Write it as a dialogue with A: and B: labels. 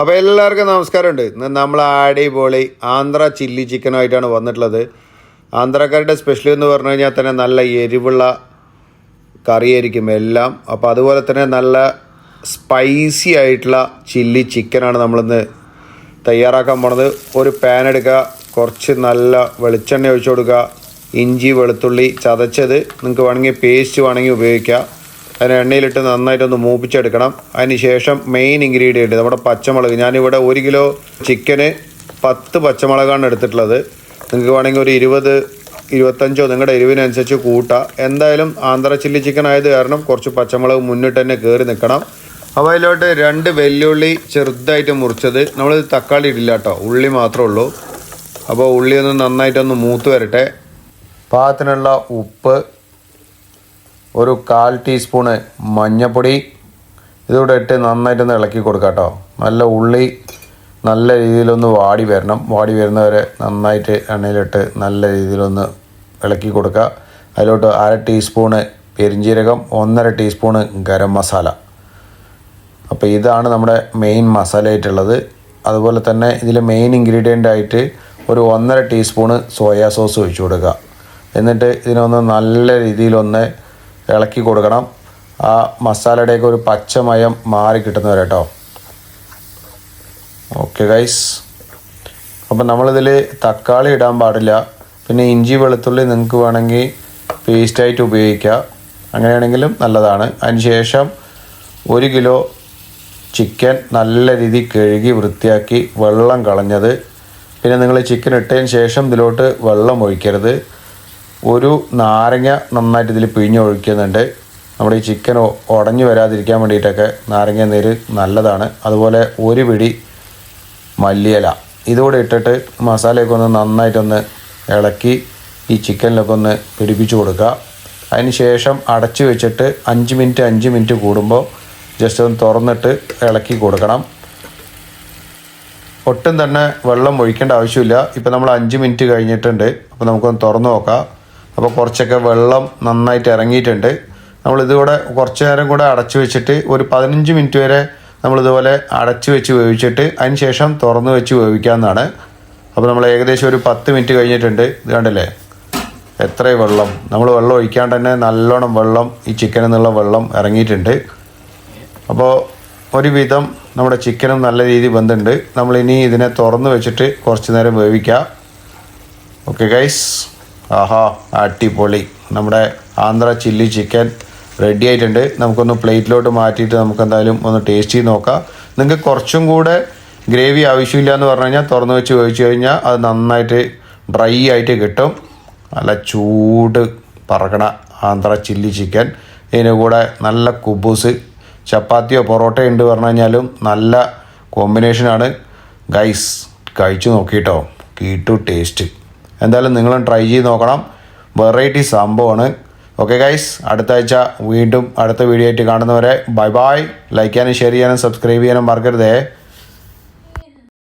A: അപ്പോൾ എല്ലാവർക്കും നമസ്കാരമുണ്ട്. ഇന്ന് നമ്മൾ അടിപൊളി ആന്ധ്ര ചില്ലി ചിക്കനുമായിട്ടാണ് വന്നിട്ടുള്ളത്. ആന്ധ്രക്കാരുടെ സ്പെഷ്യൽ എന്ന് പറഞ്ഞു കഴിഞ്ഞാൽ തന്നെ നല്ല എരിവുള്ള കറിയായിരിക്കും എല്ലാം. അപ്പോൾ അതുപോലെ തന്നെ നല്ല സ്പൈസി ആയിട്ടുള്ള ചില്ലി ചിക്കനാണ് നമ്മളിന്ന് തയ്യാറാക്കാൻ പോണത്. ഒരു പാൻ എടുക്കുക കുറച്ച് നല്ല വെളിച്ചെണ്ണ ഒഴിച്ചു കൊടുക്കുക ഇഞ്ചി വെളുത്തുള്ളി ചതച്ചത് നിങ്ങൾക്ക് വേണമെങ്കിൽ പേസ്റ്റ് വേണമെങ്കിൽ ഉപയോഗിക്കാം. അതിന് എണ്ണയിലിട്ട് നന്നായിട്ടൊന്ന് മൂപ്പിച്ചെടുക്കണം. അതിന് ശേഷം മെയിൻ ഇൻഗ്രീഡിയന്റ് നമ്മുടെ പച്ചമുളക്. ഞാനിവിടെ ഒരു കിലോ ചിക്കന് പത്ത് പച്ചമുളകാണ് എടുത്തിട്ടുള്ളത്. നിങ്ങൾക്ക് വേണമെങ്കിൽ ഒരു ഇരുപത് ഇരുപത്തഞ്ചോ നിങ്ങളുടെ എരിവിനനുസരിച്ച് കൂട്ടാം. എന്തായാലും ആന്ധ്ര ചില്ലി ചിക്കൻ ആയത് കാരണം കുറച്ച് പച്ചമുളക് മുന്നിട്ട് തന്നെ കയറി നിൽക്കണം. അപ്പോൾ അതിലോട്ട് രണ്ട് വെല്ലുള്ളി ചെറുതായിട്ട് മുറിച്ചത്. നമ്മൾ തക്കാളി ഇടില്ല കേട്ടോ ഉള്ളി മാത്രമേ ഉള്ളൂ. അപ്പോൾ ഉള്ളി ഒന്ന് നന്നായിട്ടൊന്ന് മൂത്ത് വരട്ടെ. പാകത്തിനുള്ള ഉപ്പ് ഒരു കാൽ ടീസ്പൂണ് മഞ്ഞപ്പൊടി. ഇതുകൂടെ ഇട്ട് നന്നായിട്ടൊന്ന് ഇളക്കി കൊടുക്കുക കേട്ടോ. നല്ല ഉള്ളി നല്ല രീതിയിലൊന്ന് വാടി വരണം. വാടി വരുന്നവരെ നന്നായിട്ട് എണ്ണയിലിട്ട് നല്ല രീതിയിലൊന്ന് ഇളക്കി കൊടുക്കുക അതിലോട്ട് അര ടീസ്പൂണ് പെരിഞ്ജീരകം ഒന്നര ടീസ്പൂണ് ഗരം മസാല. അപ്പോൾ ഇതാണ് നമ്മുടെ മെയിൻ മസാലയായിട്ടുള്ളത്. അതുപോലെ തന്നെ ഇതിൽ മെയിൻ ഇൻഗ്രീഡിയന്റ് ആയിട്ട് ഒരു ഒന്നര ടീസ്പൂണ് സോയാ സോസ് ഒഴിച്ചു കൊടുക്കുക. എന്നിട്ട് ഇതിനൊന്ന് നല്ല രീതിയിലൊന്ന് ഇളക്കി കൊടുക്കണം. ആ മസാലയുടെയൊക്കെ ഒരു പച്ചമയം മാറി കിട്ടുന്നവരെ കേട്ടോ. ഓക്കെ ഗൈസ് അപ്പം നമ്മളിതിൽ തക്കാളി ഇടാൻ പാടില്ല. പിന്നെ ഇഞ്ചി വെളുത്തുള്ളി നിങ്ങൾക്ക് വേണമെങ്കിൽ പേസ്റ്റായിട്ട് ഉപയോഗിക്കുക അങ്ങനെയാണെങ്കിലും നല്ലതാണ്. അതിന് ശേഷം ഒരു കിലോ ചിക്കൻ നല്ല രീതിയിൽ കഴുകി വൃത്തിയാക്കി വെള്ളം കളഞ്ഞത്. പിന്നെ നിങ്ങൾ ചിക്കൻ ഇട്ടതിന് ശേഷം ഇതിലോട്ട് വെള്ളം ഒഴിക്കരുത്. ഒരു നാരങ്ങ നന്നായിട്ട് ഇതിൽ പിഴിഞ്ഞൊഴിക്കുന്നുണ്ട് നമ്മുടെ ഈ ചിക്കൻ ഉടഞ്ഞു വരാതിരിക്കാൻ വേണ്ടിയിട്ടൊക്കെ നാരങ്ങ നീര് നല്ലതാണ്. അതുപോലെ ഒരു പിടി മല്ലിയില. ഇതുകൂടെ ഇട്ടിട്ട് മസാലയൊക്കെ ഒന്ന് നന്നായിട്ടൊന്ന് ഇളക്കി ഈ ചിക്കനിലൊക്കെ ഒന്ന് പിടിപ്പിച്ചു കൊടുക്കുക. അതിന് ശേഷം അടച്ചു വെച്ചിട്ട് അഞ്ച് മിനിറ്റ് അഞ്ച് മിനിറ്റ് കൂടുമ്പോൾ ജസ്റ്റ് ഒന്ന് തുറന്നിട്ട് ഇളക്കി കൊടുക്കണം. ഒട്ടും തന്നെ വെള്ളം ഒഴിക്കേണ്ട ആവശ്യമില്ല. ഇപ്പോൾ നമ്മൾ അഞ്ച് മിനിറ്റ് കഴിഞ്ഞിട്ടുണ്ട്. അപ്പോൾ നമുക്കൊന്ന് തുറന്ന് നോക്കാം. അപ്പോൾ കുറച്ചൊക്കെ വെള്ളം നന്നായിട്ട് ഇറങ്ങിയിട്ടുണ്ട്. നമ്മൾ ഇതുകൂടെ കുറച്ച് നേരം കൂടെ അടച്ചു വെച്ചിട്ട് ഒരു പതിനഞ്ച് മിനിറ്റ് വരെ നമ്മൾ ഇതുപോലെ അടച്ചു വെച്ച് വേവിച്ചിട്ട് അതിന് ശേഷം തുറന്ന് വെച്ച് വേവിക്കാമെന്നാണ് അപ്പോൾ നമ്മൾ ഏകദേശം ഒരു പത്ത് മിനിറ്റ് കഴിഞ്ഞിട്ടുണ്ട്. ഇത് കണ്ടില്ലേ? എത്ര വെള്ളം. നമ്മൾ വെള്ളം ഒഴിക്കാണ്ട് തന്നെ നല്ലോണം വെള്ളം ഈ ചിക്കനിൽ നിന്നുള്ള വെള്ളം ഇറങ്ങിയിട്ടുണ്ട്. അപ്പോൾ ഒരുവിധം നമ്മുടെ ചിക്കനും നല്ല രീതിയിൽ വെന്തുണ്ട്. നമ്മളിനി ഇതിനെ തുറന്ന് വെച്ചിട്ട് കുറച്ച് നേരം വേവിക്കാം. ഓക്കെ ഗൈസ് ആഹാ അടിപൊളി. നമ്മുടെ ആന്ധ്ര ചില്ലി ചിക്കൻ റെഡി ആയിട്ടുണ്ട്. നമുക്കൊന്ന് പ്ലേറ്റിലോട്ട് മാറ്റിയിട്ട് നമുക്ക് എന്തായാലും ഒന്ന് ടേസ്റ്റ് ചെയ്ത് നോക്കാം. നിങ്ങൾക്ക് കുറച്ചും കൂടെ ഗ്രേവി ആവശ്യമില്ല എന്ന് പറഞ്ഞു കഴിഞ്ഞാൽ തുറന്ന് വെച്ച് വേവിച്ച് കഴിഞ്ഞാൽ അത് നന്നായിട്ട് ഡ്രൈ ആയിട്ട് കിട്ടും. നല്ല ചൂട് പറക്കണ ആന്ധ്ര ചില്ലി ചിക്കൻ. ഇതിന് കൂടെ നല്ല കുബൂസ്. ചപ്പാത്തിയോ പൊറോട്ടയോ ഉണ്ട് പറഞ്ഞു കഴിഞ്ഞാലും നല്ല കോമ്പിനേഷനാണ് ഗൈസ് കഴിച്ചു നോക്കിയിട്ടോ കീട്ടു ടേസ്റ്റ് എന്തായാലും നിങ്ങളും ട്രൈ ചെയ്ത് നോക്കണം. വെറൈറ്റി സംഭവമാണ്. ഓക്കെ ഗൈസ് അടുത്ത ആഴ്ച വീണ്ടും അടുത്ത വീഡിയോ ആയിട്ട് കാണുന്നവരെ ബൈ ബൈ ലൈക്ക് ചെയ്യാനും ഷെയർ ചെയ്യാനും സബ്സ്ക്രൈബ് ചെയ്യാനും മറക്കരുതേ.